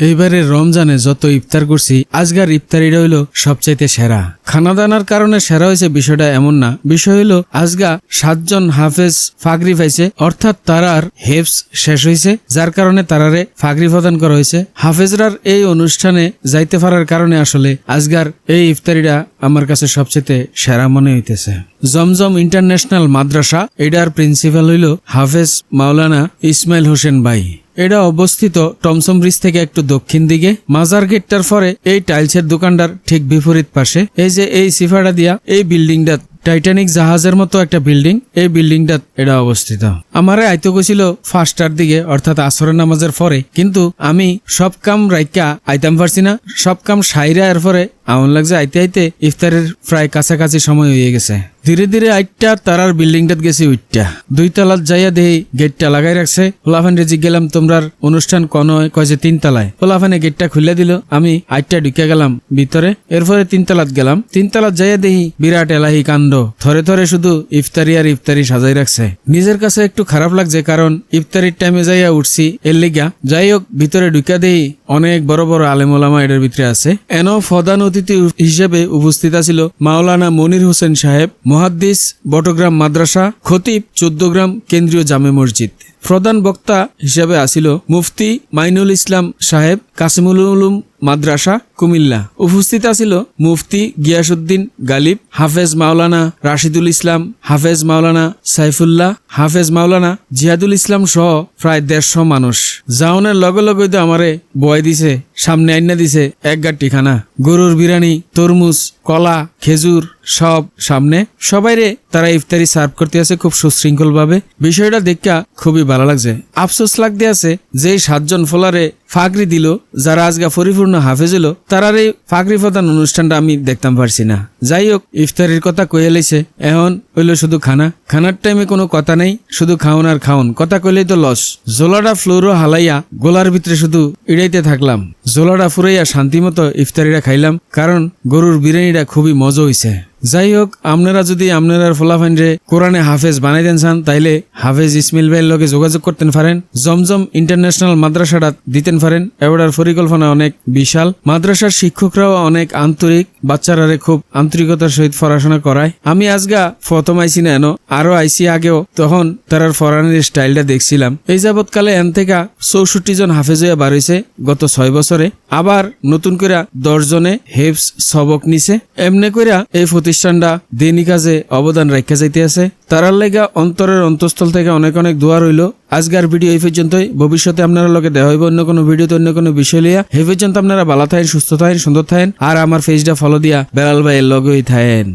এইবারে রমজানে যত ইফতার করছি আজকার ইফতারিটা হইল সবচাইতে সেরা। খানা দানার কারণে সেরা হয়েছে বিষয়টা এমন না। বিষয় হইল, আজগা সাতজন হাফেজ ফাগরি পাইছে, অর্থাৎ তারার হেফস শেষ হয়েছে যার কারণে তারারে ফাগরি প্রদান করা হয়েছে। হাফেজরার এই অনুষ্ঠানে যাইতে পারার কারণে আসলে আজগার এই ইফতারিটা আমার কাছে সবচেয়ে সেরা মনে হইতেছে। জমজম ইন্টারন্যাশনাল মাদ্রাসা, এটার প্রিন্সিপাল হইল হাফেজ মাওলানা ইসমাইল হোসেন ভাই। এটা অবস্থিত টমসম ব্রিজ থেকে একটু দক্ষিণ দিকে। মাজার গেটটার পরে এই টাইলসের দোকানটার ঠিক বিপরীত পাশে। এই যে এই সিফাটা দিয়া এই বিল্ডিংটা টাইটানিক জাহাজের মতো একটা বিল্ডিং এই বিল্ডিংটা এটা অবস্থিত। আমারে আইতে গেছিল ফার্স্টার দিকে, অর্থাৎ আসরের নামাজের পরে, কিন্তু আমি সব কাম রাইকা আইতাম পারছি না, সব কাম সাইরা এর পরে এমন লাগছে আইতে আইতে ইফতারের প্রায় কাছাকাছি সময় হয়ে গেছে। ধীরে ধীরে আইটটা তারার বিল্ডিংটাত গেছি উইটটা। দুই তলাত যাইয়া দেহি গেটটা লাগাই রাখছে। পোলাফান রেজি গেলাম, তোমরার অনুষ্ঠান কন কয় যে তিন তলায়। পোলাফানে গেটটা খুলে দিল, আমি আইটটা ঢুকে গেলাম ভিতরে, এরপরে তিন তলাত গেলাম। তিন তলাত যাইয়া দেহি বিরাট এলাহি কাণ্ড। থরে থরে শুধু ইফতারি আর ইফতারি সাজাই রাখছে। নিজের কাছে একটু খারাপ লাগছে কারণ ইফতারির টাইমে যাইয়া উঠছি, এর লিগা। যাই হোক, ভিতরে ঢুকা দেই, অনেক বড় বড় আলেমোলামা এটার ভিতরে আছে। এন প্রধান অতিথি হিসেবে উপস্থিত আছিল মাওলানা মনির হোসেন সাহেব, মহাদ্দিস বটগ্রাম মাদ্রাসা, খতিব চোদ্দগ্রাম কেন্দ্রীয় জামে মসজিদ। প্রধান বক্তা হিসেবে আসিল মুফতি মাইনুল ইসলাম সাহেব, কাসিমুল উলুম মাদ্রাসা কুমিল্লা উপস্থিত আছিল মুফতি গিয়াসুদ্দিন গালিব, হাফেজ মাওলানা রাশিদুল ইসলাম, হাফেজ মাওলানা সাইফুল্লাহ, হাফেজ মাওলানা জিহাদুল ইসলাম সহ প্রায় দেড়শো মানুষ। জাউনের লগে লগে তো আমারে বয় দিছে, সামনে আইনা দিছে এক গাঁটি খানা গরুর বিরানি তরমুজ, কলা, খেজুর সব সামনে। সবাইরে তারা ইফতারি সার্ভ করতে আছে খুব সুশৃঙ্খল ভাবে বিষয়টা দেখা খুবই ভালো লাগছে। আফসোস লাগতে আছে যে সাতজন ফোলারে ফাগরি দিল, যারা আজকে পরিপূর্ণ হাফেজ হলো তারার এই ফাঁকরি প্রধান অনুষ্ঠানটা আমি দেখতাম পারছি না। যাই হোক ইফতারির কথা কয়ে লাইছে। এখন হইল শুধু খানা। খানার টাইমে কোনো কথা নেই, শুধু খাওন আর খাওন। কথা কইলেই তো লস। জোলাডা ফ্লোরও হালাইয়া গোলার ভিতরে শুধু ইড়াইতে থাকলাম। জোলাডা ফুরাইয়া শান্তিমতো ইফতারিরা খাইলাম, কারণ গরুর বিরিয়ানিটা খুবই মজা হইছে। যাই হোক আপনারা যদি আপনারা ফোলাফাইনরে কোরআনে হাফেজ বানাই দেন চান, তাইলে হাফেজ ইসমিল ভাইয়ের লগে যোগাযোগ করতেন পারেন, জমজম ইন্টারন্যাশনাল মাদ্রাসাটা দিতেন পারেন। এবারের পরিকল্পনা অনেক বিশাল। মাদ্রাসার শিক্ষকরাও অনেক আন্তরিক, বাচ্চারারে খুব আন্তরিকতার সহিত পড়াশোনা করায়। আমি আজগা প্রথম আইসি না এনো, আরও আইসি আগেও, তখন তারার ফরানের স্টাইলটা দেখছিলাম। এই যাবৎকালে এন থেকে চৌষট্টি জন হাফেজ হইয়া বার গত ছয় বছরে। আবার নতুন করে দশ জনে হেফস সবক নিছে। এমনি কইরা এই প্রতিষ্ঠানটা দিনই কাজে অবদান রাখা যাইতে আছে তারার লেগা অন্তরের অন্তঃস্থল থেকে অনেক অনেক দোয়া রইল। আজকের ভিডিও এই পর্যন্তই। ভবিষ্যতে আপনারা লোকে দেওয়া হইব অন্য কোনো ভিডিওতে, অন্য কোনো বিষয় লিয়া। এই পর্যন্ত আপনারা ভালো থাকেন, সুস্থ থাকেন, সুন্দর থাকেন। আর আমার ফেসটা ফলো দিয়া বেলাল ভাইয়ের লগেই থাকেন।